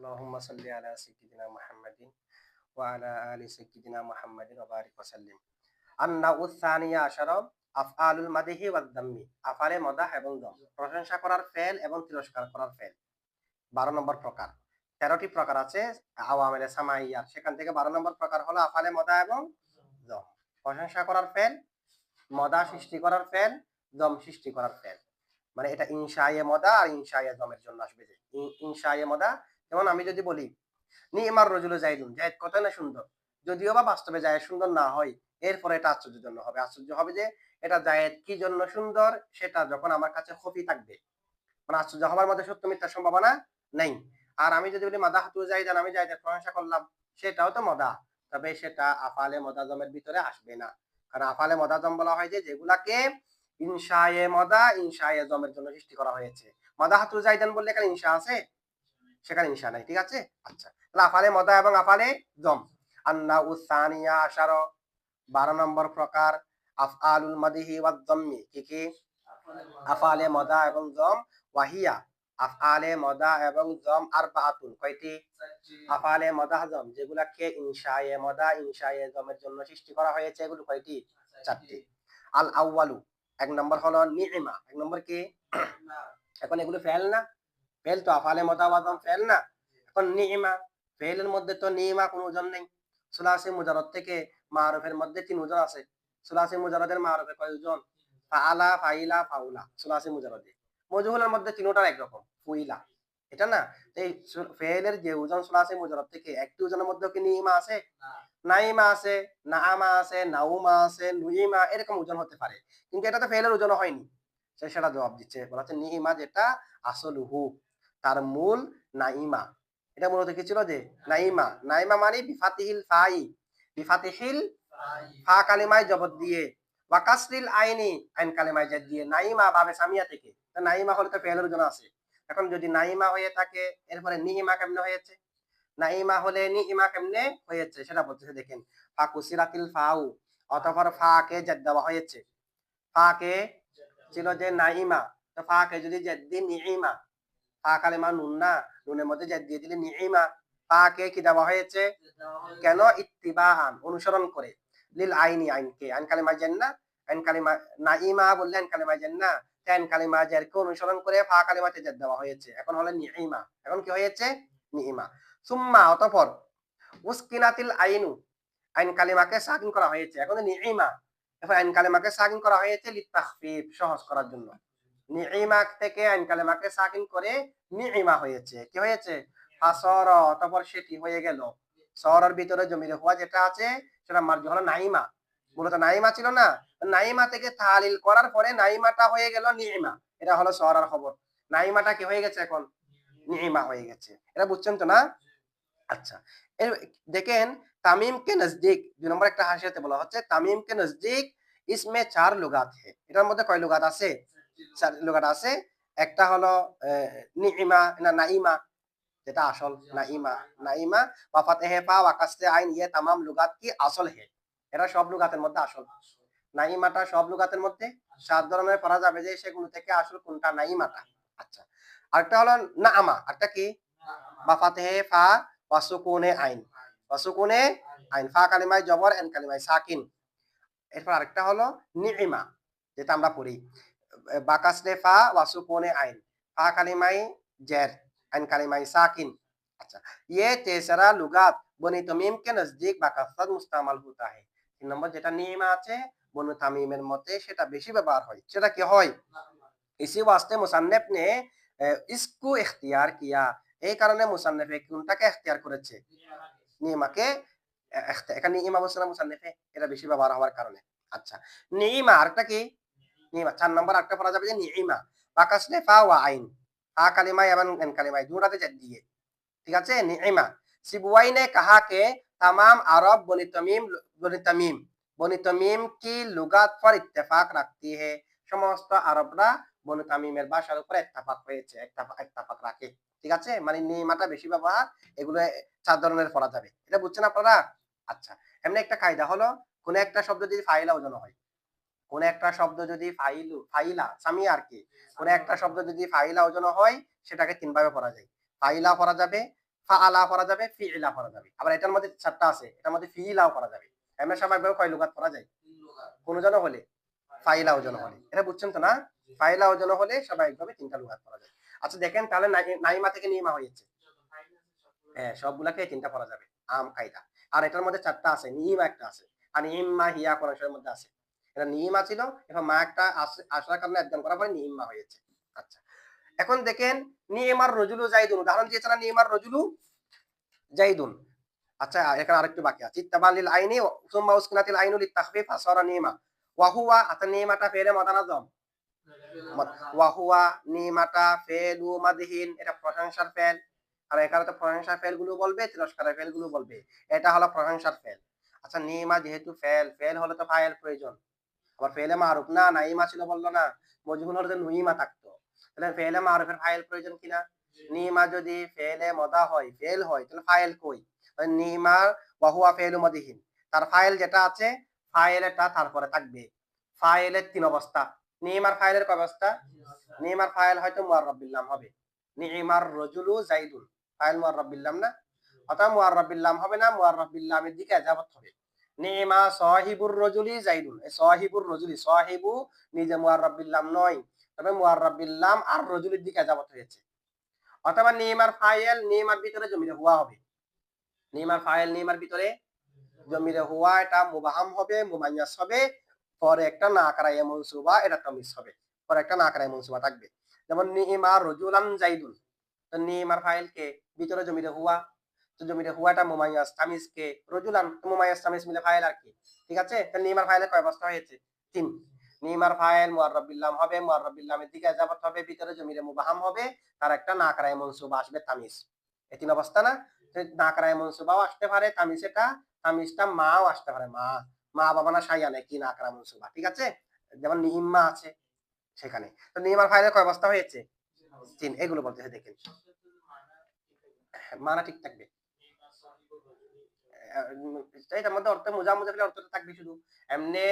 اللهم صل على سيدنا محمد وعلى آل سيدنا محمد وبارك وسلم النوع الثاني عشر আফআলুল মাদিহি ওয়াদ দাম্মি আফালে মদাহ এবং দম প্রশংসা করার ফেল এবং তিরস্কার করার ফেল বারো নম্বর প্রকার তেরোটি প্রকার আছে আওয়ামেলে সামাইয়ার সেখান থেকে বারো নম্বর প্রকার হলো আফালে মদা এবং দম প্রশংসা করার ফেল মদা সৃষ্টি করার ফেল দম সৃষ্টি করার ফেল মানে এটা ইনশায়ে মদা আর ইনশায়ে দমের জন্য আসবে যে ইন- ইনশায়ে মদা যেমন আমি যদি বলি নি ইমার রজুল জাইদুন জায়দ কত না সুন্দর। যদিও বা বাস্তবে জায়েদ সুন্দর না হয়, এরপরে এটা আশ্চর্যজন্য হবে। আশ্চর্য হবে যে এটা জায়েদ কি জন্য সুন্দর, সেটা যখন আমার কাছে খফি থাকবে। মানে আশ্চর্য হবার মধ্যে সত্য মিথ্যার সম্ভাবনা নেই। আর আমি যদি বলি মাদা হাতু জাইদান আমি জায়দের প্রশংসা করলাম, সেটাও তো মদা। তবে সেটা আফালে মদাজমের ভিতরে আসবে না। কারণ আফালে মদাজম বলা হয় যে, যেগুলাকে ইনশায়ে মদা, ইনশায়ে জমের জন্য সৃষ্টি করা হয়েছে। মাদা হাতু জাইদান বললে এখানে ইনশা আছে? সেখানে ইনশা নাই, ঠিক আছে? আচ্ছা তাহলে আফালে মদা এবং আফালে জম। আন্না উসানিয়া আশার, বারো নম্বর প্রকার, আফআলুল মাদিহি দম্মি, কি কি? আফআলে মদা এবং ওয়াহিয়া, আফআলে মদা এবং কয়টি? আফআলে মদা ইনশায়ে মদা, ইনশায়ে জমের জন্য সৃষ্টি করা হয়েছে, এগুলো কয়টি? চারটি। আল আউয়ালু, এক নম্বর হলো নিইমা এক নম্বর কি? এখন এগুলো ফেল না? ফেল তো আফআলে মদা ফেল না। এখন নিইমা ফেলের মধ্যে তো নিইমা কোনো ওজন নেই। সুলাসি মুজারদ থেকে মারুফের মধ্যে তিন ওজন আছে। সুলাসি মুজারদের মারুফে কয় ওজন ফাআলা ফাইলা ফাউলা। সুলাসি মুজারদে। মজহুলের মধ্যে তিনটার একরকম ফুইলা। এটা না? এই ফেলের যে ওজন সুলাসি মুজারদ থেকে একটি ওজনের মধ্যে কি নিইমা আছে? নাইমা আছে নামা আছে নাউমা আছে নুইমা এরকম ওজন হতে পারে। কিন্তু এটা তো ফেলের ওজন হয়নি। সে সেটা জবাব দিচ্ছে। বলা হচ্ছে নিইমা যেটা আসলুহু। তার মূল নাইমা। এটা মূলত কি ছিল যে, নাইমা। নাইমা মানে বিফাতিহিল ফাই। বিফাতিহিল ফা কালিমায় জবত দিয়ে। ওয়াকাসরিল আইনি, আইন কালিমায় জেদ দিয়ে। নাইমা ভাবে সামিয়া থেকে। নাইমা হলে তো ফেলের জন্য আছে। এখন যদি নাইমা হয়ে থাকে, এরপরে নিহিমা কেমনে হয়েছে? নাইমা হলে নিহিমা কেমনে হয়েছে? সেটা বলতেছে, দেখেন, ফা কুসিরাতিল ফাউ। অতঃপর ফা কে জেদ দেওয়া হয়েছে। ফা কে ছিল যে নাইমা। তো ফা কে যদি জেদ দিয়ে নিহিমা ফা কালিমা নুন না। নুনের মধ্যে জেদ দিয়ে দিলে নিহিমা ফা কে দেওয়া হয়েছে? কেন? ইত্তিবাহান অনুসরণ করে। লিল আইনি আইনকে। আইন কালিমা জান্না আইন নাইমা বললে আইন কালিমা জারকে অনুসরণ করে ফা দেওয়া হয়েছে। এখন হলো নিইমা এখন কি হয়েছে? নিইমা সুম্মা, অতঃপর উসকিনাতিল আইনু। আইন কালিমাকে সাকিন করা হয়েছে। এখন নিইমা এখন আইন কালিমাকে সাকিন করা হয়েছে লিতাখফিফ সহজ করার জন্য। নিইমা থেকে আইন কালিমাকে সাকিন করে নিইমা হয়েছে। কি হয়েছে? ফাসর অতঃপর সেটি হয়ে গেল। ভিতরে জমির যেটা আছে সেটা মার্জ হলো নাইমা মূলত নাইমা ছিল না? নাইমা থেকে তালিল করার পরে নাইমাটা হয়ে গেল নিইমা এটা হলো সরার খবর। নাইমাটা কি হয়ে গেছে এখন? নিইমা হয়ে গেছে। এটা বুঝছেন তো না? আচ্ছা। দেখেন তামিম কে নজদিক দুই নম্বর একটা হাসিয়াতে বলা হচ্ছে তামিম কে নজদিক ইসমে চার লুগাত হে। এটার মধ্যে কয় লুগাত আছে? আছে। একটা হলো নিইমা না নাইমা যেটা আসল নাইমা নাইমা আইন ইয়ে লুগাত কি আসল হে? সব লুগাতের মধ্যে আসল। নাইমাটা সব লুগাতের মধ্যে? সাত ধরনের পড়া যাবে যে সেগুলো থেকে আসল কোনটা নাইমাটা আচ্ছা আরেকটা হলো নামা কি? আইন। আইন। ফা কালিমায় জবর, এন কালিমায় সাকিন। এরপর আরেকটা হলো নিইমা যেটা আমরা পড়ি। বাকাসরে ফা ওয়া সুকুনে আইন ফা কালিমায় জের আইন কালিমায় সাকিন अच्छा ये तेसरा लुगात बनी तमीम के नजदीक बाकासत मुस्तामाल होता है তিন নম্বর যেটা নিয়ম আছে বনু তামিমের মতে সেটা বেশি ব্যবহার হয় সেটা কি হয় इसी वास्ते मुसन्निफ ने अ, इसको इख्तियार किया এই কারণে মুসান্নিফে কোনটাকে ইখতিয়ার করেছে নিয়মাকে আহ, ইখতি- এখানে নিয়মা বলছে না মুসান্নিফে এটা বেশি ব্যবহার হওয়ার কারণে আচ্ছা নিয়মা আরেকটা কি নিয়মা চার নম্বর আরেকটা পড়া যাবে যে নিয়মা বাকাসলে ফা ওয়া আইন ফা কালিমায় এবং এন কালিমায় দুটাতে জেদ দিয়ে ঠিক আছে নিইমা সিবুয়াই ने कहा कि तमाम अरब बनी तमीम बनी तमीम बनी तमीम की लुगात पर इत्तेफाक रखती है সমস্ত আরবরা বনু তামিমের ভাষার উপর ইত্তেফাক হয়েছে ইত্তেফাক ইত্তেফাক রাখে ঠিক আছে মানে নিমাটা বেশি ব্যবহার এগুলো চার ধরনের পড়া যাবে এটা বুঝছেন আপনারা আচ্ছা এমনি একটা কায়দা হলো কোন একটা শব্দ যদি ফাইলা ওজন হয় কোন একটা শব্দ যদি ফাইলু ফাইলা সামি আর কি কোন একটা শব্দ যদি ফাইলা ওজন হয় সেটাকে তিন ভাবে পড়া যায়। ফাইলা পড়া যাবে ফাআলা পড়া যাবে ফিইলা পড়া যাবে। আবার এটার মধ্যে চারটা আছে এটার মধ্যে ফিইলাও পড়া যাবে। এমনি স্বাভাবিকভাবে কয় লুগাত পড়া যায়? কোন জন হলে? ফাইলা ওজন হলে। এটা বুঝছেন তো না? ফাইলা ওজন হলে স্বাভাবিকভাবে তিনটা লুগাত পড়া যায়। আচ্ছা দেখেন তাহলে নাইমা থেকে নিয়মা হয়েছে। হ্যাঁ সবগুলাকে তিনটা পড়া যাবে। আম কায়দা। আর এটার মধ্যে চারটা আছে নিয়মা একটা আছে। আর নিয়মা হিয়া কোরআন মধ্যে আছে। এটা নিয়মা ছিল, এখন মা একটা আস- আসার কারণে একদম করার পরে নিয়মা হয়েছে। আচ্ছা এখন দেখেন নিয়মার রজুলু জাইদুন, উদাহরণ দিয়েছে না নিয়মার রজুলু? জাইদুন। আচ্ছা এখানে আরেকটু বাকি আছে। ইত্তাবালিল আইনি সুম্মা উসকিনাতিল আইনু লিতাখফিফ ফাসারা নিয়মা ওয়া হুয়া আতা নিয়মাটা ফেলে মাদানাজম ওয়াহুয়া নিমাটা ফেলু মাদহিন, এটা প্রশংসার ফেল। আর এখানে তো প্রশংসার ফেলগুলো বলবে, তিরস্কারের ফেলগুলো বলবে। এটা হলো প্রশংসার ফেল। আচ্ছা নিমা যেহেতু ফেল ফেল হলে তো ফাইল প্রয়োজন। আবার ফেলে না ছিল বলল না নুইমা থাকতো। তাহলে ফেলে মারুফের ফাইল প্রয়োজন কিনা? নিমা যদি ফেলে মদা হয় ফেল হয়, তাহলে ফাইল কই? নিমার ফেলু মদিহীন। তার ফাইল যেটা আছে তারপরে থাকবে। ফাইলের তিন অবস্থা। নিমার ফাইলের কয় অবস্থা? নিমার ফাইল হয়তো মুআররাবিল্লাম হবে। নিমার রজুলু জাইদুন ফাইল মুআররাবিল্লাম না? অথবা মুআররাবিল্লাম হবে না মুআররাবিল্লামের দিকে হবে। নিমা রজুলি রজুলি নিজে নয়, তবে আর রজুলির দিকে এজাবত হয়েছে। অথবা নিমার ফাইল নিমার ভিতরে জমিরে হুয়া হবে। নিমার ফাইল নিমার ভিতরে জমিরে হুয়া, এটা মুবাহাম হবে, মুমাইয়াস হবে, পরে একটা না আকারায় মনসুবা, এটা হবে, পরে একটা না আকারায় মনসুবা থাকবে। যেমন নিমা রজুলান জাইদুন তো নিমার ফাইল কে ভিতরে জমিরে হুয়া তো জমিরে হুয়াটা মুমাইয়াস তামিজ কে রজুলান মুমাইয়াস তামিজ মিলে ফাইল আর কি। ঠিক আছে? তো নিমার ফাইলে কয় অবস্থা হয়েছে? তিন। নিমার ফাইল মুআররাবিল্লাম হবে মুআররাবিল্লামের দিকে যাবত হবে, ভিতরে জমিরে মুবাহাম হবে, তার একটা না আকারায় মনসুবা আসবে তামিজ। এই তিন অবস্থা না? তো না আকারায় মনসুবাও আসতে পারে, তামিজ এটা, তামিজটা মাও আসতে পারে। মা মা বাবা না সাইয়া নেই, কি না আকারা মনসুবা, ঠিক আছে? যেমন নিম্মা আছে সেখানে। তো নিমার ফাইলে কয় অবস্থা হয়েছে? তিন। এগুলো বলতেছে, দেখেন। মানা ঠিক থাকবে। এটার মধ্যে অর্থ মোজা অর্থটা থাকবে শুধু, এমনি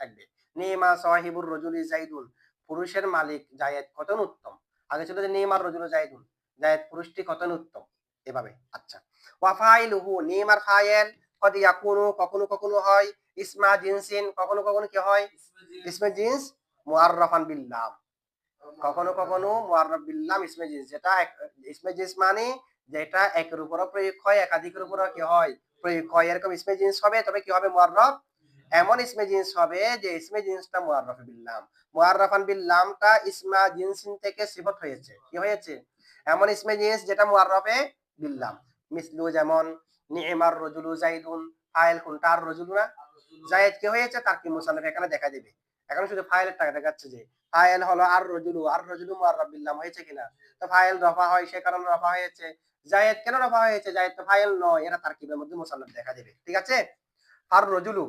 থাকবে। নিমা সাহিবুর রজুলি পুরুষের মালিক জায়েদ কতন উত্তম? আগে ছিল যে নিমার রজুল জাইদুন, জায়েদ পুরুষটি কতন উত্তম? এভাবে আচ্ছা। ওয়াফাইলুহু নিমার ফাইল, কদ ইয়াকুনু, কখনো কখনো হয়, ইসমা জিনসিন, কখনো কখনো কি হয়? ইসমে কখনো কখনো মুআররাফ বিল্লাম ইসমে জিন্স। যেটা ইসমে জিন্স মানে যেটা একের উপরও প্রয়োগ হয়, একাধিকের উপরও কি হয়? প্রয়োগ হয়। এরকম ইসমে জিন্স হবে, তবে কি হবে মুআররাফ? এমন ইসমে জিন্স হবে যে ইসমে জিন্সটা মুআররাফ বিল্লাম মুআররাফান বিল্লামটা ইসমা জিনসিন থেকে সিফত হয়েছে। কি হয়েছে? এমন ইসমে জিন্স যেটা মুআররাফে বিল্লাম মিসলু যেমন, নিমার রজুলু জাইদুন ফাইল কোনটা আর রজুলু না? জায়েদ কি হয়েছে? তার কি মুসান্নফ এখানে দেখা দেবে। এখন শুধু ফাইলের টাকা দেখাচ্ছে যে, ফাইল হলো আর রজুলু আর রজুলু মুআররাব বিল্লাম হয়েছে কিনা? তো ফাইল রফা হয়, সে কারণে রফা হয়েছে। জায়েদ কেন রফা হয়েছে? জায়েদ তো ফাইল নয়, এরা তারকিবের মধ্যে মুসান্নফ দেখা দেবে, ঠিক আছে? আর রজুলু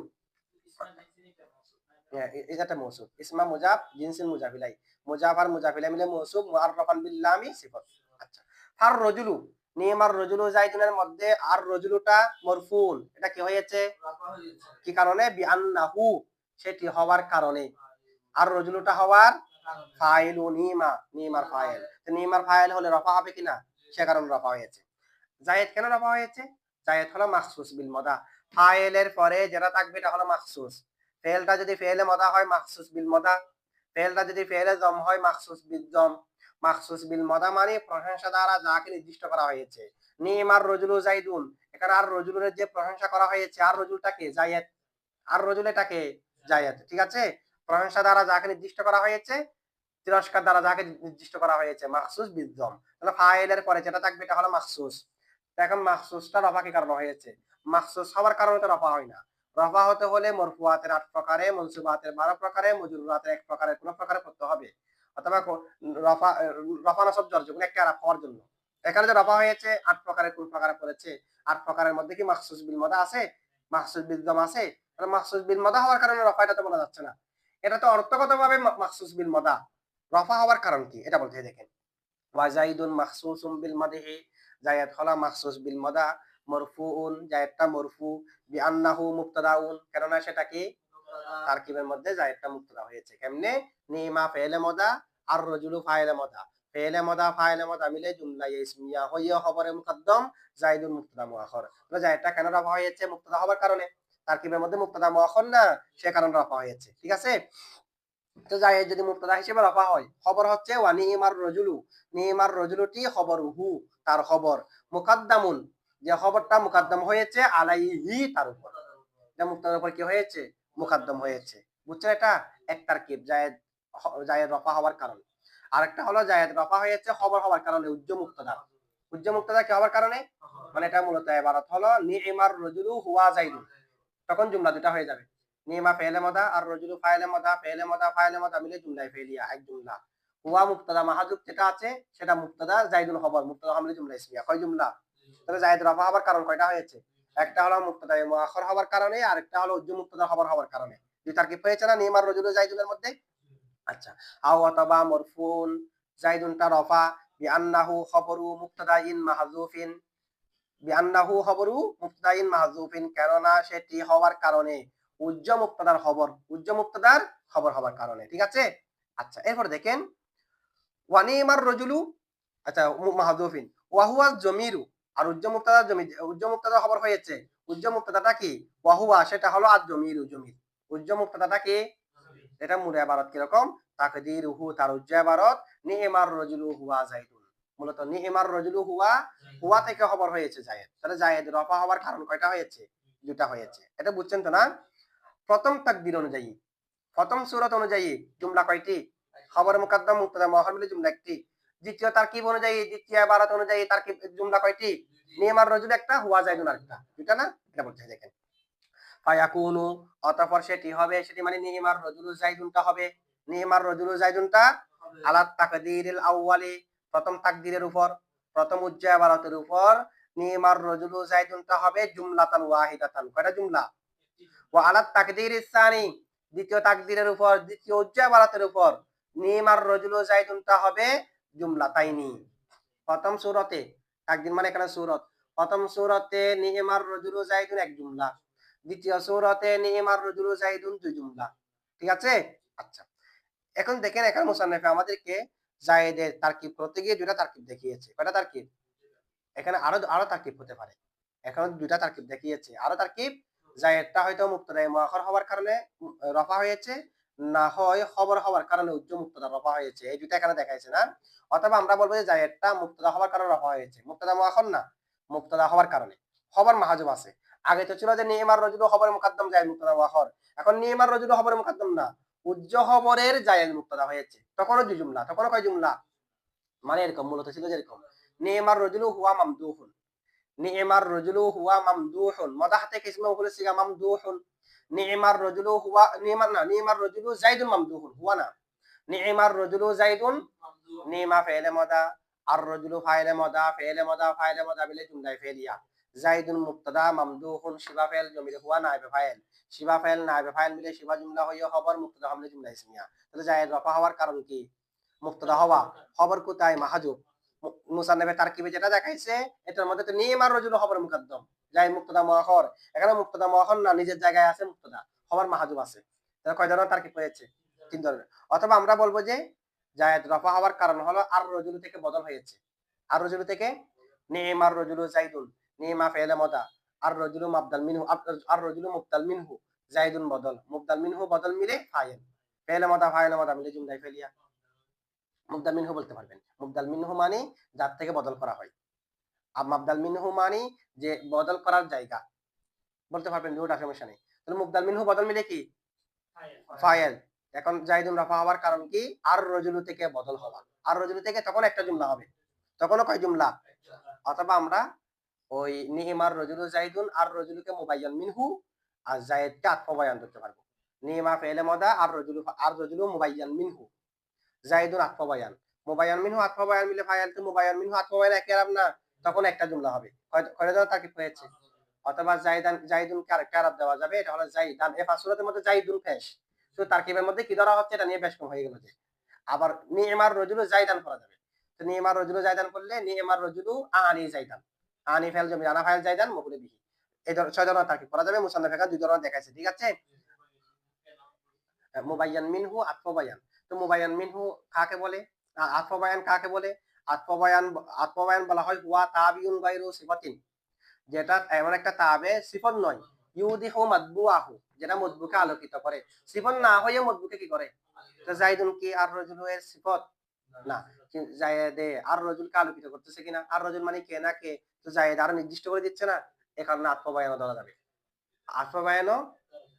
এটা কি হয়েছে? কি কারণে? সেটি হওয়ার কারণে। আর রজুলুটা হওয়ার ফাইল নিমা নিমার ফাইল। নিমার ফাইল হলে রফা হবে কিনা? সে কারণে রফা হয়েছে জায়েদ কেন রফা হয়েছে জায়েদ হলো মাখসুস বিল মদা। ফাইলের পরে যেটা থাকবে এটা হলো মাখসুস। ফেলটা যদি ফেলে মদা হয়, মাখসুস বিল মদা। ফেলটা যদি ফেলে জম হয়, মাখসুস বিল জম। মাখসুস বিল মদা মানে প্রশংসা দ্বারা যাকে নির্দিষ্ট করা হয়েছে। নিমার রজুলু জাইদুন। এখানে আর রজুলের যে প্রশংসা করা হয়েছে, আর রজুলটাকে জায়েদ। আর রজুল এটাকে জায়েদ। ঠিক আছে? প্রশংসা দ্বারা যাকে নির্দিষ্ট করা হয়েছে তিরস্কার দ্বারা যাকে নির্দিষ্ট করা হয়েছে, মাখসুস বিদ্যম। তাহলে ফাইলের পরে যেটা থাকবে এটা হলো মাখসুস। তো এখন মাখসুসটা রফা কি কারণে হয়েছে? মাখসুস হওয়ার কারণে তো রফা হয় না। রফা হতে হলে মরফুয়াতের আট প্রকারে, মনসুবাতের বারো প্রকারে মজুরাতের এক প্রকারে, কোন প্রকারে করতে হবে। অথবা রফা রফা নসব জর্জ, কোনো একটা হওয়ার জন্য। এখানে যে রফা হয়েছে, আট প্রকারে কোন প্রকারে পড়েছে? আট প্রকারের মধ্যে কি মাখসুস বিল মদা আছে? মাখসুস বিদ্যম আছে? তাহলে মাখসুস বিল মদা হওয়ার কারণে রফা এটা তো বলা যাচ্ছে না। এটা তো অর্থগতভাবে মা- মাখসুস বিল মদা রফা হওয়ার কারণ কি? এটা বলতে দেখেন। ওয়াজাইদুন মাখসুসুম বিল হলা মাখসুস বিল মদা জায়াতটা মরফু, বিআন্নাহু মুবতাদাউন, কেননা সেটা কি? তারকিবের মধ্যে জায়েদটা মুক্তদা হয়েছে। কেমনে? নিমা আর মিলে জুমলা ইসমিয়া হইয়া খবরে মুকদ্দম মুক্তদা মুআখর। তাহলে কেন রফা হয়েছে? মুক্তদা হবার কারণে। তারকিবের মধ্যে মুক্তদা মুআখর না, সে কারণে রফা হয়েছে। ঠিক আছে? তো জায়েদ যদি মুক্তদা হিসেবে রফা হয় খবর হচ্ছে, ওয়া নিমার রজুলু নিমার রজুলুটি খবর হু তার খবর মুকাদ্দামুন, যে খবরটা মুকাদ্দম হয়েছে আলাইহি তার উপর এটা মুক্তাদার উপর কি হয়েছে মুকাদ্দম হয়েছে বুঝছেন এটা? এক তারকিব জায়েদ জায়েদ রফা হওয়ার কারণে আরেকটা হলো, জায়েদ রফা হয়েছে খবর হওয়ার কারণে উজ্জ মুক্তদা উজ্জ মুক্তদা কি হওয়ার কারণে মানে এটা মূলত এবারত হলো নিমার রজুলু হুয়া জাইদুন তখন জুমলা দুটা হয়ে যাবে। নিমা ফেলে মদা, আর রজুলু ফাইলে মদা ফেলে মদা, ফাইলে মদা মিলে জুমলায় ফেলিয়া এক জুমলা। হুয়া মুক্তাদা মাহাজুব যেটা আছে, সেটা মুক্তাদা জাইদুল খবর মুক্তাদা হামলে জুমলা ইসমিয়া। কয় জুমলা? তাহলে জায়েদ রফা হওয়ার কারণ কয়টা হয়েছে? একটা হলো মুক্তাদা মুআখর হওয়ার কারণে, আর একটা হলো উজ্জ মুক্তাদা খবর হওয়ার কারণে। দুই তারকিব হয়েছে না নিমার রজুলু জাইদুলের মধ্যে? আচ্ছা। আও অথবা মরফুন, জাইদুনটা রফা, বিআন্নাহু খবরু মুক্তাদাইন মাহজুফিন। বিআন্নাহু খবরু মুক্তাদাইন মাহজুফিন, কেননা সেটি হওয়ার কারণে। উজ্জ মুক্তাদার খবর উজ্জ মুক্তাদার খবর হওয়ার কারণে, ঠিক আছে? আচ্ছা এরপর দেখেন, ওয়ানিমার রজুলু আচ্ছা মু- মাহজুফিন ওয়াহুয়া জমিরু, আর উজ্জ মুক্তাদা জমি উজ্জ মুক্তাদা খবর হয়েছে উজ্জ মুক্তাদাটা কি? ওয়াহুয়া, সেটা হলো আর জমিরু, জমির। উজ্জ মুক্তাদাটা কি? এটা মুরে আবারত কীরকম? তাকদির হু তার উজ্জ আবারত নিহিমার রজুলু হুয়া জাইদুন। মূলত নিহিমার রজুলু হুয়া হুয়া থেকে খবর হয়েছে জায়েদ। তাহলে জায়েদ রফা হওয়ার কারণ কয়টা হয়েছে? দুটা হয়েছে। এটা বুঝছেন তো না? প্রথম তাকদির অনুযায়ী, প্রথম সুরত অনুযায়ী জুমলা কয়টি? খবর মুকদ্দম মুক্তদা মহর মিলে জুমলা একটি। দ্বিতীয় তারকিব অনুযায়ী, দ্বিতীয় বারাত অনুযায়ী তারকিব জুমলা কয়টি? নিয়মার রজুল একটা, হুয়া জাইদুন আরেকটা। দুটা না? এটা বলতে দেখেন। ফায়াকুনু, অতঃপর সেটি হবে, সেটি মানে নিহিমার রজুলু জাইদুনটা হবে। নিহিমার রজুলু জাইদুনটা আলাত তাকদিরিল আউয়ালি, প্রথম তাকদিরের উপর, প্রথম উজ্জা বারাতের উপর নিহিমার রজুলু জাইদুনটা হবে জুমলাতান ওয়াহিদাতান। কয়টা জুমলা? সানি দ্বিতীয় উপর হবে জুমলাতাইনি। প্রথম সূরতে, তাকদির মানে এখানে সূরত। প্রথম সূরতে এক জুমলা। দ্বিতীয় সূরতে রজুলু জাইদুন দুই জুমলা। ঠিক আছে? আচ্ছা। এখন দেখেন আমাদেরকে জায়েদের তারকিব করতে গিয়ে দুটা তারকিব দেখিয়েছে। কয়টা তারকিব? এখানে আরও আরও তারকিব হতে পারে। এখন দুটা তারকিব দেখিয়েছে। আরও তারকিব জায়েদটা হয়তো মুক্তদায় মুআখর হওয়ার কারণে রফা হয়েছে, না হয় খবর হওয়ার কারণে উজ্জ মুক্তদা রফা হয়েছে। এই দুইটা এখানে দেখাইছে না। অথবা আমরা বলব যে জায়েদটা মুক্তদা হওয়ার কারণে রফা হয়েছে। মুক্তদা মুআখর না, মুক্তদা হওয়ার কারণে। খবর মাহাজুব আছে। আগে তো ছিল যে নিয়মার রজুলু খবর মুকাদ্দম জায়েদ মুক্তদা মুআখর এখন নিয়মার রজুলু খবর মুকাদ্দম না। উজ্জ খবরের জায়েদ মুক্তদা হয়েছে। তখনও দুই জুমলা, তখনও কয় জুমলা? মানে এরকম, মূলত ছিল যেরকম নিয়মার রজুলু হুয়া মামদুহুন। নিয়মার রজুলু হুয়া মামদুহুন। মদাহ থেকে ইসমে মফুল সিগা মামদুহুন। নিয়মার রজুলু হুয়া নিয়মার না নিয়মার রজুলু জাইদুন মামদুহুন, হুয়া না। নিয়মার রজুলু জাইদুন, নিমা ফেলে মদা, আর রজুলু ফাইলে মদা, ফেলে মদা, ফাইলে মদা মিলে জুমলায় ফেলিয়া। জাইদুন মুক্তদা মামদুহুন, শিবা ফেল জমিলে হুয়া নাইবে ফাইল। শিবা ফেল নাইবে ফাইল মিলে শিবা জুমলা হইয়া খবর মুক্তদা হামলে জুমলা ইসমিয়া তাহলে জায়েদ রফা হওয়ার কারণ কি? মুক্তদা হওয়া। খবর কোথায়? মাহাজুব। মুসান্নাফে যেটা দেখাইছে, এটার মধ্যে তো রজুলু মুকদ্দম। যাই মুক্তদা মুআখর এখানে মুক্তদা মুআখর না, নিজের জায়গায় আছে মুক্তদা। মাহাজুব আছে। তাহলে কয় ধরনের হয়েছে? তিন ধরনের। অথবা আমরা বলব যে রফা হওয়ার কারণ হলো আর রজুলু থেকে বদল হয়েছে। আর রজুলু থেকে? রজুলু নিয়মা ফেলে মদা। আর রজুলু মাবদাল মিনহু। আর রজুলু মিনহু। বদল। মুবদাল মিনহু বদল মিলে ফাইল ফেলে মদা ফাইলে মদা মিলে জুমলাই ফেলিয়া। মুবদাল মিনহু বলতে পারবেন। মুবদাল মিনহু মানে যার থেকে বদল করা হয়। আর মাবদাল মিনহু মানে যে বদল করার জায়গা। বলতে পারবেন দুটা সমস্যা নেই তাহলে মুবদাল মিনহু বদল মিলে কি? ফাইল এখন জাইদুন রাফা হওয়ার কারণ কি? আর রজুলু থেকে বদল হওয়া। আর রজুলু থেকে তখন একটা জুমলা হবে। তখনও কয় জুমলা? অথবা আমরা ওই নিহিমার রজুলু জাইদুন আর রজুলুকে মুবাইয়ান মিনহু আর জায়েদকে আত্মবায়ান করতে পারব। নিহিমা ফেলে মদা আর রজুলু আর রজুলু মুবাইয়ান মিনহু জাইদুন আত্মবায়ান মুবাইয়ান মিনহু আত্মবায়ান মিলে ফায়াল তো মুবাইয়ান মিনহু আত্মবায়ান একই আরাম না, তখন একটা জুমলা হবে। কয় ধরনের তারকিব হয়েছে? অথবা জাইদান জাইদুনকে আরেকটা আরব দেওয়া যাবে? এটা হলো জাইদান এ ফাসুরাতের মধ্যে জাইদুন ফেশ তো তারকিবের মধ্যে কি ধরা হচ্ছে? এটা নিয়ে বেশ কম হয়ে গেল যে। আবার নিয়মার রজুলু জাইদান করা যাবে। তো নিয়মার রজুলু জাইদান করলে নিয়মার রজুলু আনি জাইদান আনি ফেল জমি, আনা ফাইল জাইদান মকুলে বিহি। এই ছয় ধরনের তারকিব করা যাবে। মুসান্নাফ দুই ধরনের দেখাইছে। ঠিক আছে? মুবাইয়ান মিনহু আত্মবায়ান তো মুবাইয়ান মিনহু কাকে বলে? আত্মবায়ান কাকে বলে? আত্মবায়ান আত্মবায়ান বলা হয় হুয়া তাবিউন গায়রু সিফাতিন। যেটা এমন একটা তাবে, সিফত নয়। ইউদিহু মাদবুআহু যেটা মদবুকে আলোকিত করে। সিফত না হয়ে মদবুকে কি করে? তো জাইদুন কি আর রজুলু এর সিফত? না। জায়েদে আর রজুলকে আলোকিত করতেছে কিনা? আর রজুল মানে কে না কে? তো জায়েদ আরও নির্দিষ্ট করে দিচ্ছে না। এ কারণে আত্মবায়ানও ধরা যাবে। আত্মবায়ানও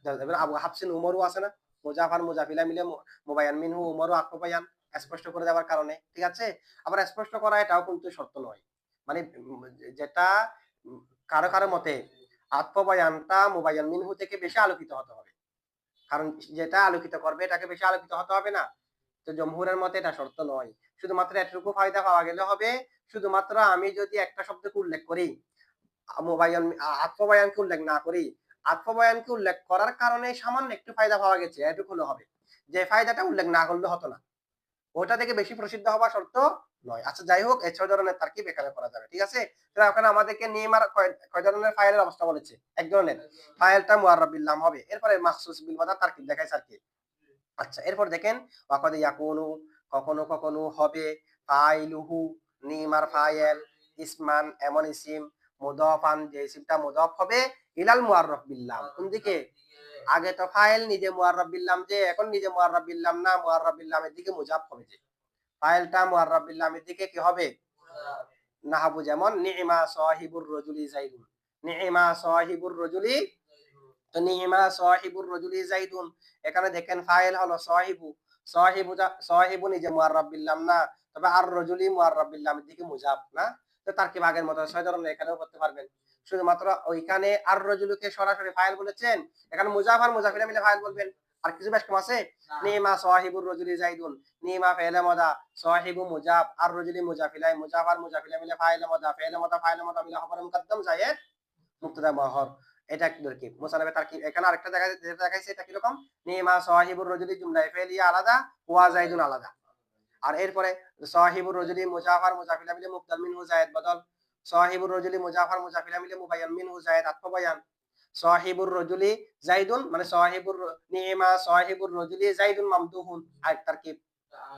ধরা যাবে। আবু হাফসিন উমরও আছে না? মুজাফার মুজাফিলা মিলে মুবায়ান মিনহু উমরও আত্মবায়ান স্পষ্ট করে দেওয়ার কারণে, ঠিক আছে? আবার স্পষ্ট করা এটাও কিন্তু শর্ত নয়। মানে যেটা কারও কারও মতে আত্মবয়ানটা মুবায়ান মিনহু থেকে বেশি আলোকিত হতে হবে। কারণ যেটা আলোকিত করবে, এটাকে বেশি আলোকিত হতে হবে না। তো জমহুরের মতে এটা শর্ত নয়। শুধুমাত্র এতটুকু ফায়দা পাওয়া গেলে হবে, শুধুমাত্র আমি যদি একটা শব্দকে উল্লেখ করি মোবাইল আত্মবয়ানকে উল্লেখ না করি আত্মবয়ানকে উল্লেখ করার কারণে সামান্য একটু ফায়দা পাওয়া গেছে এটুকু হবে। যে ফায়দাটা উল্লেখ না করলে হতো না। ওটা থেকে বেশি প্রসিদ্ধ হওয়া শর্ত নয়। আচ্ছা যাই হোক ছয় ধরনের তারকিব এখানে করা যাবে, ঠিক আছে? তাহলে ওখানে আমাদেরকে নিয়মার কয় ধরনের ফাইলের অবস্থা বলেছে? এক ধরনের। ফাইলটা মুআররাবিল্লাম হবে। এরপরে মাখসুস বিল বাদা তারকিব দেখাই স্যারকে আচ্ছা এরপর দেখেন, ওয়াকাদ ইয়াকুনু, কখনো কখনো হবে ফাইলুহু, নিমার ফাইল ইসমান, এমন ইসিম, মুদাফান, যে ইসিমটা মুদাফ হবে ইলাল মুআররাফ বিল্লাম। কোন দিকে? আগে তো ফাইল নিজে মুআররাফ বিল্লাম যে এখন নিজে মুআররাফ বিল্লাম না মুআররাফ বিল্লামের দিকে মুজাফ হবে যে। ফাইলটা মুআররাফ বিল্লামের দিকে কি হবে? নাহাবু যেমন নিমা সাহিবুর রজুলি জাইদুন নিমা সাহিবুর রজুলি। তো নিমা সাহিবুর রজুলি জাইদুন এখানে দেখেন ফাইল হলো সাহিবু। সাহিবু সাহিবু নিজে মুআররাফ বিল্লাম না তবে আর রজুলি মুআররাফ বিল্লামের দিকে মুজাব না। তো তার কি আগের মতো? ছয় ধরনের এখানেও করতে পারবেন। শুধুমাত্র ওইখানে আর রজুলুকে সরাসরি ফাইল বলেছেন এখানে মুজাফ আর মুজাফিরা মিলে ফাইল বলবেন। আর কিছু বেশ কম আছে? নিমা সাহিবুর রজুলি জাইদুন নিমা ফেলে মদা সাহিবু মুজাফ আর রজুলি মুজাফিলাই মুজাফ আর মুজাফিলা মিলে ফাইল মদা ফেলে মদা ফাইল মদা মিলে খবর মুকদ্দম জায়েদ মুক্তদা মহর। এটা এক তরকিব মুসানবে তারকিব এখানে আরেকটা দেখা যেটা দেখাইছে এটা কীরকম? নিমা সাহিবুর রজুলি জুমলাই ফেলিয়া আলাদা ওয়া জাইদুন আলাদা। আর এরপরে সাহিবুর রজুলি মুজাফার মুজাফিলা মিলে মুক্তাল মিনহু জায়েদ বদল। সাহিবুর রজুলি মুজাফার মুজাফিলা মিলে মুবায়ান মিনহু জায়েদ আত্মবায়ান সাহিবুর রজুলি জাইদুন মানে সাহিবুর নিমা, সাহিবুর রজুলি জাইদুন মামদুহুন। আর তারকিব,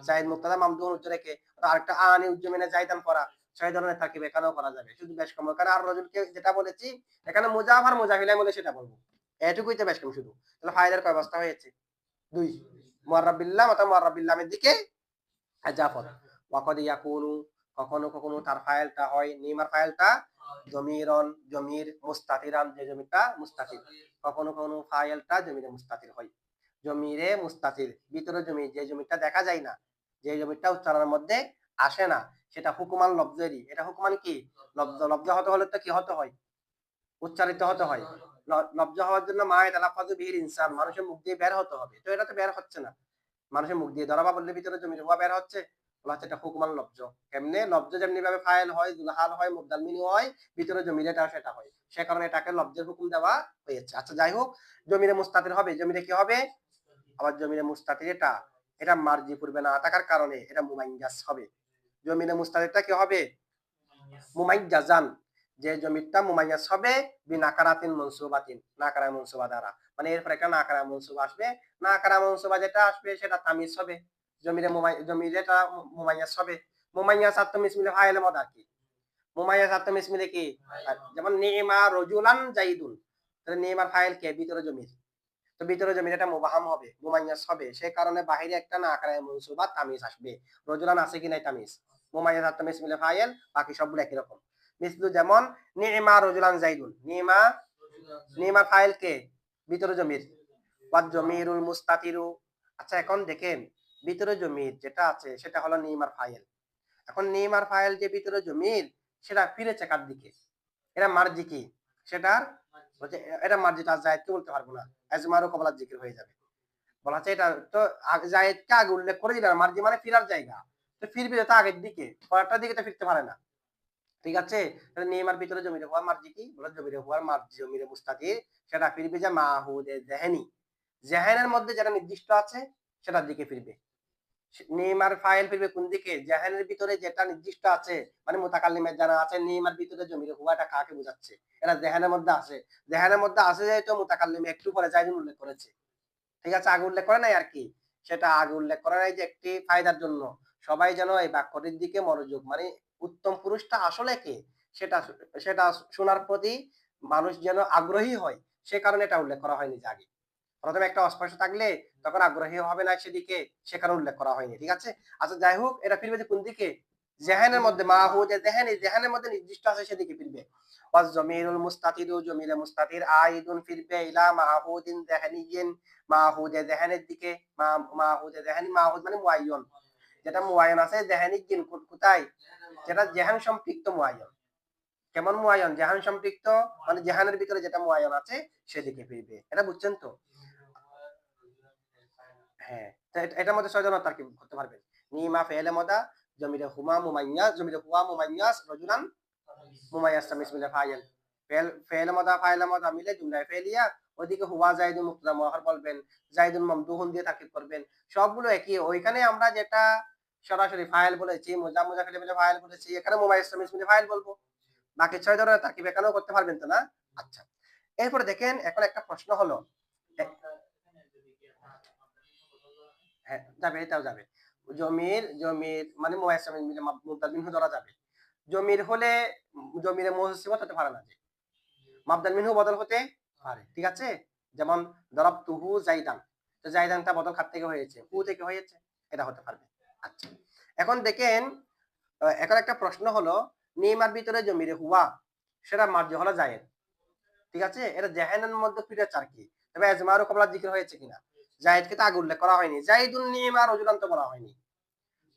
জাইদ মুক্তাদা মামদুহুন উজ্জ রেখে আরেকটা আনি উজ্জ মেনে জাইদান পড়া, ছয় ধরনের তারকিব এখানেও করা যাবে, শুধু বেশ কম। কারণ আর রজুলকে যেটা বলেছি, এখানে মুজাফার মুজাফিলা মিলে সেটা বলব। এটুকুই তো বেশ কম শুধু। তাহলে ফায়দার কয় অবস্থা হয়েছে? দুই। মুআররাবিল্লাহ অথবা মুআররাবিল্লামের দিকে জাফর ওয়াকদ ইয়াকুনু কখনো কখনো তার ফাইলটা হয় নিমার ফাইলটা জমিরন, জমির মুস্তাতিরান যে জমিটা মুস্তাতির কখনো কখনো ফাইলটা জমিরে মুস্তাতির হয়। জমিরে মুস্তাতির ভিতরে জমি, যে জমিটা দেখা যায় না, যে জমিটা উচ্চারণের মধ্যে আসে না, সেটা হুকুমান লব্জেরই। এটা হুকুমান কি? লব্জ লব্জ হতে হলে তো কি হতে হয়? উচ্চারিত হতে হয়। লব্জ হওয়ার জন্য মায়ের তালাফাজু বিহির ইনসান, মানুষের মুখ দিয়ে বের হতে হবে। তো এটা তো বের হচ্ছে না। মানুষের মুখ দিয়ে ধরাবা বললে ভিতরে জমির হওয়া বের হচ্ছে। বলা এটা হুকুমান যেমনি ভাবে ফাইল হয় হয় মুবদাল হয়, ভিতরে সেটা হয়। সে কারণে এটাকে হুকুম দেওয়া হয়েছে। আচ্ছা যাই হোক হবে, জমিরে কি হবে? আবার এটা এটা না থাকার কারণে এটা হবে। কি হবে? যে জমিটা মুমাইয়াস হবে, বিনাকারাতিন মনসুবাতিন, নাকারা মনসুবা দ্বারা। মানে এরপর একটা নাকারা মনসুবা আসবে। নাকারা মনসুবা যেটা আসবে, সেটা তামিজ হবে। জমিরে মুমাই জমি যেটা মুমাইয়াস হবে মুমাইয়াস আর তামিজ মিলে ফাইলে মদা কি আর তামিজ মিলে কি যেমন নেমা রজুলান জাইদুন তাহলে নিমার ফাইল কে ভিতরে জমির তো ভিতরে জমির এটা মুবাহাম হবে মুমাইয়াস হবে সেই কারণে বাহিরে একটা নাকারা মনসুবা তামিজ আসবে রজুলান আছে কি নাই তামিজ মুমাইয়াস আর তামিজ মিলে ফাইল বাকি সবগুলো একই রকম মিসলু যেমন নিমা রজুলান জাইদুন নিমা নিমা ফাইল কে ভিতরে জমির ওয়াদ জমিরুল মুস্তাতিরু আচ্ছা এখন দেখেন ভিতরে জমির যেটা আছে সেটা হলো নিমার ফাইল এখন নিমার ফাইল যে ভিতরে জমির, সেটা ফিরেছে কার দিকে? এটা মার্জি কি? সেটার এটা মার্জিটা জায়েদকে বলতে পারব না। আজমারও কবলার জিকির হয়ে যাবে। বলা হচ্ছে এটা তো জায়েদকে আগে উল্লেখ করে দিলাম মার্জি মানে ফিরার জায়গা। তো ফিরবে তো আগের দিকে পরেরটার দিকে তো ফিরতে পারে না। ঠিক আছে? নেইমার ভিতরে জমিরে হওয়ার মার্জি কি? বলে জমিরে হওয়ার মার্জি, জমিরে মুস্তাকির সেটা ফিরবে যে মাহুদে জেহেনি। জেহেনের মধ্যে যেটা নির্দিষ্ট আছে, সেটার দিকে ফিরবে। নেইমার ফাইল ফিরবে কোন দিকে? জেহেনের ভিতরে যেটা নির্দিষ্ট আছে মানে মোতাকাল্লিমের জানা আছে, নেইমার ভিতরে জমিরে হওয়াটা কাকে বোঝাচ্ছে? এটা জেহেনের মধ্যে আছে। জেহেনের মধ্যে আছে যেহেতু মোতাকাল্লিমে একটু পরে জাইদুন উল্লেখ করেছে। ঠিক আছে, আগে উল্লেখ করে নাই আর কি? সেটা আগে উল্লেখ করে নাই যে একটি ফায়দার জন্য। সবাই যেন এই বাক্যটির দিকে মনোযোগ মানে উত্তম পুরুষটা আসলে কে? সেটা সেটা শোনার প্রতি মানুষ যেন আগ্রহী হয়, সে কারণে এটা উল্লেখ করা হয়নি আগে। প্রথমে একটা অস্পষ্ট থাকলে তখন আগ্রহী হবে না সেদিকে সে কারণে উল্লেখ করা হয়নি, ঠিক আছে? আচ্ছা যাই হোক, এটা ফিরবে কোন দিকে? জেহানের মধ্যে মাহু যে জেহান জেহানের মধ্যে নির্দিষ্ট আছে সেদিকে ফিরবে। ওয়াজ জমিরুল জমিরে মুস্তাতির আইদুন ফিরবে ইলা জেহানের দিকে মাহুদে জেহানি মানে মুআয়্যন যেটা মুআয়্যন আছে কোথায়? যেটা জেহান সম্পৃক্ত মুআয়্যন কেমন মুআয়্যন জেহান সম্পৃক্ত মানে জেহানের ভিতরে যেটা মুআয়্যন আছে, সেদিকে ফিরবে। এটা বুঝছেন তো? হ্যাঁ এটার মধ্যে ছয় জনের তারকিব করতে নিমা ফেলে মদা, জমিরে হুমা মুমাইয়াস জমিরে হুয়া মুমাইয়াস, রজুলান মুমাইয়াস ফাইল। ফেল মদা মদা মিলে জুমলায় ফেলিয়া ওদিকে হুয়া বলবেন মামদুহুন দিয়ে তাকিব করবেন। সবগুলো একই, ওইখানে আমরা যেটা সরাসরি ফাইল বলেছি, মোজা মোজা ফেলে মিলে ফাইল বলেছি, এখানে মুমাইয়াস মিলে ফাইল বলব। বাকি ছয় ধরনের তাকিব এখানেও করতে পারবেন তো না? আচ্ছা। এরপরে দেখেন, এখন একটা প্রশ্ন হলো হ্যাঁ যাবে, এটাও যাবে। জমির জমির মানে মিনহু ধরা যাবে। জমির হলে জমিরে মুহসিবত হতে পারে না যে। মাবদাল বদল হতে পারে, ঠিক আছে? যেমন দরব তুহু জাইদান। তো জাইদানটা বদল খাত থেকে হয়েছে? হু থেকে হয়েছে, এটা হতে পারবে। আচ্ছা এখন দেখেন এখন একটা প্রশ্ন হলো নিমার ভিতরে জমিরে হুয়া, সেটা মার্জ হলো জায়েদ, ঠিক আছে? এটা জেহানের মধ্যে ফিরে চার কি? তবে আজমারও কবলা জিকির হয়েছে কিনা? জাহিদকে তো আগে উল্লেখ করা হয়নি। জাইদুন নিমা রজুলান তো বলা হয়নি।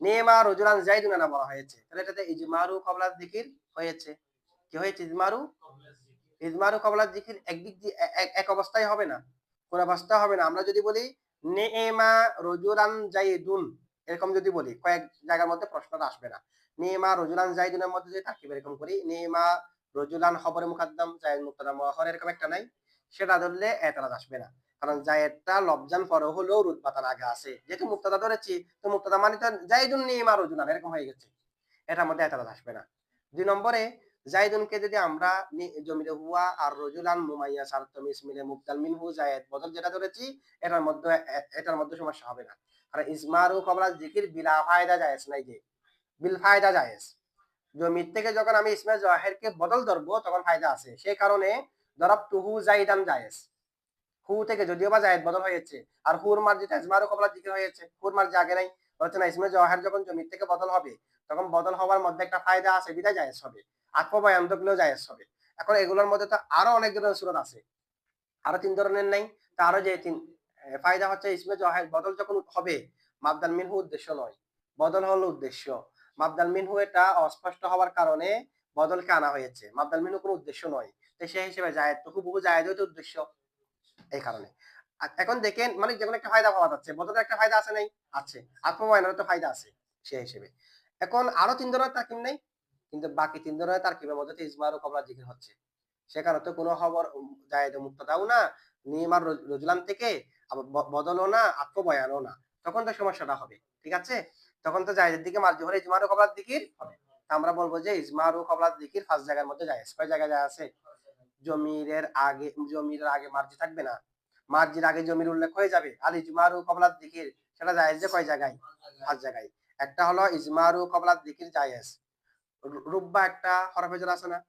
নিমা, রজুলান জাইদুন না বলা হয়েছে। তাহলে এটাতে ইজমারু কবলা জিকির হয়েছে। কি হয়েছে ইজমারু? ইজমারু কবলা জিকির একদিক দিয়ে এক- অবস্থায় হবে না। কোন অবস্থা হবে না। আমরা যদি বলি, নেমা, রজুলান জাইদুন এরকম যদি বলি, কয়েক জায়গার মধ্যে প্রশ্নটা আসবে না। নেমা, রজুলান জাইদুনের মধ্যে যদি তাকিব এরকম করি, নেমা, রজুলান খবরে মুকাদ্দাম জাইদ মুক্তাদা মুআখার এরকম একটা নাই, সেটা ধরলে এতরাজ আসবে না। কারণ জায়েদটা লবজান পরে হলেও রুদবাতার আগে আছে। যেহেতু মুক্তাদা ধরেছি, তো মুক্তাদা মানে তো জাইদুন নিমা রজুলান এরকম হয়ে গেছে। এটার মধ্যে এতরাজ আসবে না। দুই নম্বরে, জাইদুনকে যদি আমরা জমিরে হুয়া আর রজুলান মুমাইয়া সারতমিস মিলে মুবদাল মিনহু, জায়েদ বদল যেটা ধরেছি, এটার মধ্যে এটার মধ্যে সমস্যা হবে না। কারণ ইসমারু কবলা জিকির বিলা ফায়দা জায়েজ নাই যে। বিল ফায়দা জায়েজ। জমির থেকে যখন আমি ইসমে জাহেরকে বদল ধরবো, তখন ফায়দা আছে। সেই কারণে দরব তুহু জাইদান জায়েজ। হু থেকে যদিও বা জায়েদ বদল হয়েছে। আর হুর মার যেটা ইসমারু কবলা জিকির হয়েছে, হুর মার আগে নাই হচ্ছে না ইসমে জহের যখন জমির থেকে বদল হবে, তখন বদল হওয়ার মধ্যে একটা ফায়দা আছে, বিদায় জায়েজ হবে। আত্ম দেখলেও জায়েজ হবে। এখন এগুলোর মধ্যে তো আরও অনেক ধরনের সুরত আছে। আরও তিন ধরনের নাই, তা আরও যে তিন ফায়দা হচ্ছে ইসমে জহের বদল যখন হবে, মাবদাল মিনহু উদ্দেশ্য নয়, বদল হলো উদ্দেশ্য। মাবদাল মিনহু এটা অস্পষ্ট হওয়ার কারণে বদলকে আনা হয়েছে। মাবদাল মিনহু কোনো উদ্দেশ্য নয়। তো সেই হিসেবে জায়েদ, তো খুব জায়েদ হইতে উদ্দেশ্য। এই কারণে। এখন দেখেন মানে যেমন একটা ফায়দা পাওয়া যাচ্ছে। বদলের একটা ফায়দা আছে নাই? আছে। আত্মবয়নের তো ফায়দা আছে, সেই হিসেবে। এখন আরও তিন ধরনের তারকিব নেই, কিন্তু বাকি তিন ধরনের তারকিবের মধ্যে ইজমার ও কবলা জিকির হচ্ছে। সেখানে তো কোনো খবর জায়েদ মুক্ত দাও না, নিমার রজুলান থেকে বদলও না, আত্মবয়ানও না। তখন তো সমস্যাটা হবে, ঠিক আছে? তখন তো জায়েদের দিকে মার্জি হলে ইজমার ও কবলার দিকির হবে। আমরা বলব যে ইজমার ও কবলার দিকির ফার্স্ট জায়গার মধ্যে জায়েজ। কয় জায়গায় যায় আছে? জমিরের আগে জমিরের আগে মার্জি থাকবে না। মার্জির আগে জমির উল্লেখ হয়ে যাবে। আর ইজমার কবলার দিকির, সেটা জায়েজ যে কয় জায়গায়? পাঁচ জায়গায়। একটা হলো ইজমার কবলার দিকির জায়েজ। রুব্বা একটা হরফেজর আছে না?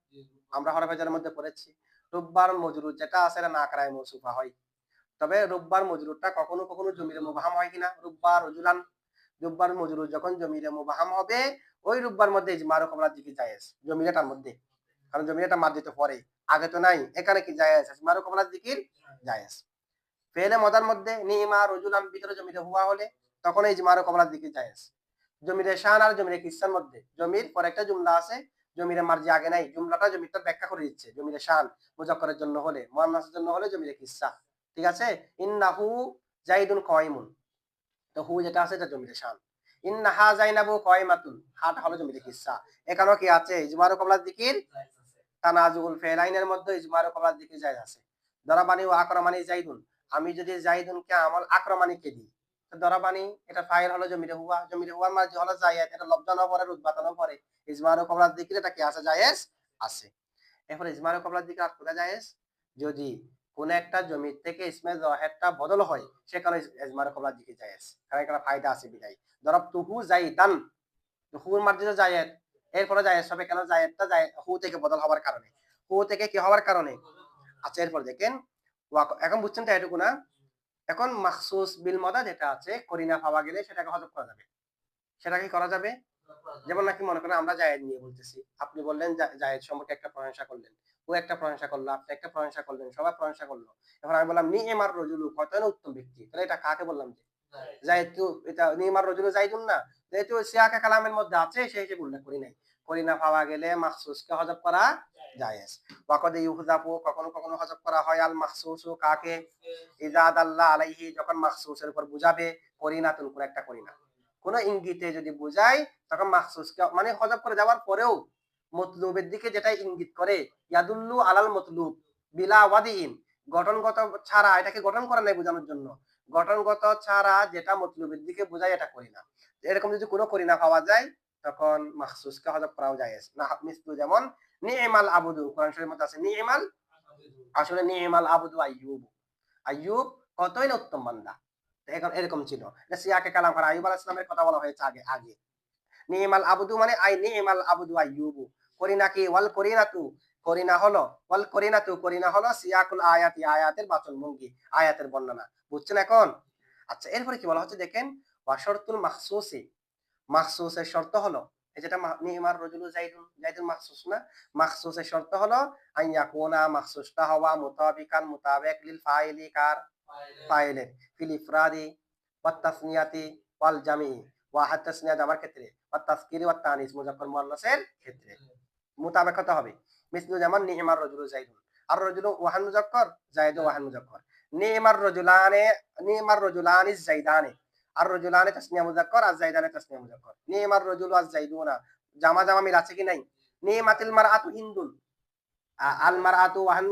আমরা হরফেজরের মধ্যে পড়েছি। রুব্বার মজরুর যেটা আছে না করায় মৌসুফা হয়। তবে রুব্বার মজরুরটা কখনো কখনো জমির মুবাহাম হয় কিনা? রুব্বার রজুলান। রুব্বার মজরুর যখন জমিরে মুবাহাম হবে, ওই রুব্বার মধ্যে ইজমার কবলার দিকির জায়েজ। জমিরেটার মধ্যে। কারণ জমিরেটা মার্জিত পরে। আগে তো নাই, এখানে কি জায়েজ ইজমার ও কবলার দিকির জায়েজ ফেলে মদার মধ্যে নিমা রজুলান ভিতরে জমিরে হুয়া হলে তখন ইজমার ও কবলার দিকির জায়েজ জমিরে শান আর জমিরে কিসার মধ্যে। জমির পর একটা জুমলা আছে জমিরে মার্জি আগে নাই, জুমলাটা জমিরটা ব্যাখ্যা করে দিচ্ছে জমিরে শান মুজাক্করের জন্য হলে, মুয়ান্নাসের জন্য হলে জমিরে কিসা ঠিক আছে? ইন্নাহু জাইদুন কয়মুন তো হু যেটা আছে এটা জমিরে শান। ইন্নাহা জাইনাবু কয়মাতুন হাটা হলো জমিরে কিসা এখানেও কি আছে? ইজমারু কবলার দিকির তানাজুল ফেলাইনের মধ্যে ইজমারু কবলার দিকির জায়গা আছে। দরাবানি ও আকরামানি জাইদুন আমি যদি জাইদুনকে আমল আকরামানিকে দিই? দরাবানি, এটা ফাইল হলো জমিরে হুয়া, জমিরে হুয়ার মাঝে হলো জায়েদ, এটা লবজানো পরে রুদবাতানো পরে ইজমারু কবলার দিকির এটা কি আছে? জায়েজ আছে। এরপর ইজমারু কবলার দিকির আর কোথা জায়েজ? যদি কোন একটা জমি থেকে ইসমে জহেরটা বদল হয়, সেখানে এজমার কবলা দিকে জায়েজ। কারণ এখানে ফায়দা আছে বিদায়। ধরব তুহু জাইদান হুর মার্জিদা জায়েদ। এরপরে জায়েজ হবে কেন জায়েদটা যায় হু থেকে বদল হওয়ার কারণে। হু থেকে কি হওয়ার কারণে? আচ্ছা এরপর দেখেন এখন বুঝছেন তো এটুকু না? এখন মাখসুস বিল মদা যেটা আছে করিনা পাওয়া গেলে সেটাকে হজব করা যাবে। সেটা কি করা যাবে? যেমন নাকি মনে করেন আমরা জায়েদ নিয়ে বলতেছি, আপনি বললেন জায়েদ সম্পর্কে একটা প্রশংসা করলেন। ও একটা প্রশংসা করল, আপনি একটা প্রশংসা করলেন, সবাই প্রশংসা করল। এখন আমি বললাম নি এমার রজুলু, কত উত্তম ব্যক্তি। তাহলে এটা কাকে বললাম যে? জায়েদ এটা নিমার রজুলু না যেহেতু সিয়াকা কালামের মধ্যে আছে সেই হিসেবে উল্লেখ করি নাই। করি না পাওয়া গেলে মাখসুসকে হজব করা জায়েজ। ওয়াকদে কখনো কখনো হজব করা হয় আল মাখসুসু কাকে? আলাইহি যখন মাখসুসের উপর বুঝাবে করিনাতুন কোন একটা করিনা কোন ইঙ্গিতে যদি বুঝাই তখন মাখসুসকে মানে হজব করে যাওয়ার পরেও মতলুবের দিকে যেটা ইঙ্গিত করে ইয়াদুল্লু আলাল মতলুব বিলা ওয়াদিন গঠনগত ছাড়া এটাকে গঠন করা নাই বোঝানোর জন্য। গঠনগত ছাড়া যেটা মতলুবের দিকে বোঝায়, এটা করি না। এরকম যদি কোনো করি না পাওয়া যায়, তখন মাখসুসকে হজব করাও যায়। না, মিসলু যেমন নি'মাল আবুদু, কোরআন শরীফের মধ্যে আছে নি'মাল আসলে নি'মাল আবুদু আইয়ুব। আইয়ুব কতই না উত্তম বান্দা। এখন এরকম ছিল। সিয়াকে কালাম করা। আইয়ুব আলাইহিস সালামের কথা বলা হয়েছে আগে আগে। নি'মাল আবুদু মানে আই নি'মাল আবুদু আইয়ুব। করিনা কি ওয়াল করিনাতু করিনা হলো? ওয়াল করিনাতু করিনা হলো? সিয়াকুল আয়াতি, আয়াতের বাচন ভঙ্গি, আয়াতের বর্ণনা। বুঝছেন এখন? আচ্ছা এরপরে কি বলা হচ্ছে দেখেন? ওয়াশরতুল মাখসুসি। মাখসুসের শর্ত হলো যেটা নি'মার রজুলু জাইদুন জাইদুন মাখসুস না? মাখসুসের শর্ত হলো, আন ইয়াকুনা মাখসুসটা হওয়া মুতাবিকান মুতাবিক লিল ফাইলি কার? ফাইলের। ফিল ইফরাদি, ওয়াত তাসনিয়াতি, ওয়াল জামি। ওয়াহাদ তাসনিয়া জামার ক্ষেত্রে। ওয়াত তাসকিরি, ওয়াত তানিস, মুজাক্কার মুআন্নাসের ক্ষেত্রে। মুতাবিক হতে হবে। মিসলু যেমন, নি'মার রজুলু জাইদুন আর রজুলু ওয়াহান মুজাক্কার জাইদু ওয়াহান মুজাক্কার নি'মার রজুলানে, নি'মার রজুলানিস জাইদানে আর রজুলানে তাসনিয়া মুজাক্কার আর জাইদানে তাসনিয়া মুজাক্কার রজুলু জাইদুনা জামা জামা মিল আছে কি নাই? হিন্দুন। আল মারআতু ওয়াহান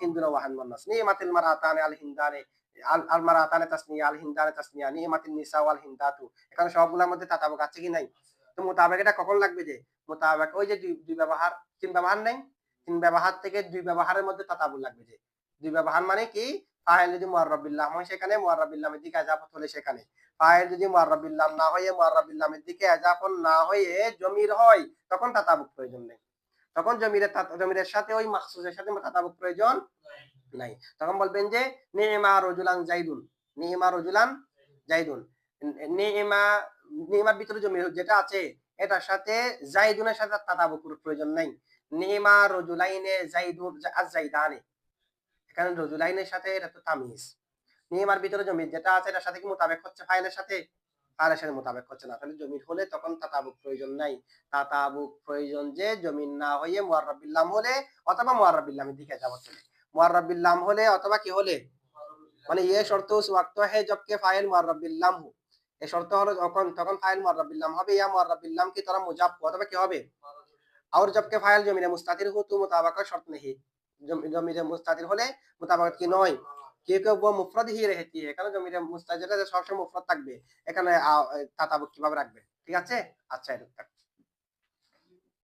হিন্দুনা ওয়াহান আল হিন্দানে, আল মারআতানে তাসনিয়া, আল হিন্দানে তাসনিয়া। নি'মাতিন নিসা ওয়াল হিন্দাতু। এখানে সবগুলোর মধ্যে তাতাবুক আছে কি নাই? তো মোতাবেক এটা কখন লাগবে যে? মোতাবেক ওই যে দুই ব্যবহার, তিন ব্যবহার নেই? তিন ব্যবহার থেকে দুই ব্যবহারের মধ্যে তাতাবুল লাগবে যে। দুই ব্যবহার মানে কি? ফাইল যদি মুআররাবিল্লাহ হয় সেখানে মুআররাবিল্লামের দিকে আজাফত হলে সেখানে। ফাইল যদি মুআররাবিল্লাহ না হয়ে মুআররাবিল্লামের দিকে আজাফত না হয়ে জমির হয়, তখন তাতাবুক প্রয়োজন নেই। তখন জমিরের জমিরের সাথে ওই মাখসুসের সাথে তাতাবুক প্রয়োজন নাই। তখন বলবেন যে নিমা রজুলান জাইদুন নিমা রজুলান জাইদুন নিমা নেইমার ভিতরে জমি যেটা আছে, এটার সাথে জাইদুনের সাথে তাতাবুকুর প্রয়োজন নাই। নেইমার, রজুলাইনে জাইদুন আজ জাইদানে। এখানে রজুলাইনের সাথে এটা তো তামিজ। নেইমার ভিতরে জমি যেটা আছে, এটার সাথে কি মোতাবেক হচ্ছে ফাইলের সাথে? ফাইলের সাথে মোতাবেক হচ্ছে না। তাহলে জমির হলে তখন তাতাবুক প্রয়োজন নাই। তাতাবুক প্রয়োজন যে জমিন না হয়ে মুয়াররাবিল্লাম হলে অথবা মুয়াররাবিল্লামের দিকে যাব চলে। মুয়াররাবিল্লাম হলে অথবা কি হলে? মানে ইয়ে শর্ত ওয়াক্ত হে জবকে ফাইল মুয়াররাবিল্লাম হু। এ শর্ত হলো যখন তখন ফাইল মোয়ারাবিল্লাম হবে। ইয়া মোয়ারাবিল্লাম কি? তোরা মুজাব অথবা কি হবে? আউর জবকে ফাইল মুস্তাতির মোতাবাক শর্ত নেহি মুস্তাতির হলে মোতাবাক কি নয়। কে কে ও মুফরদ হি রেহেতি কারণ মুস্তাজিরা থাকবে? এখানে তাতাবুক কীভাবে রাখবে? ঠিক আছে? আচ্ছা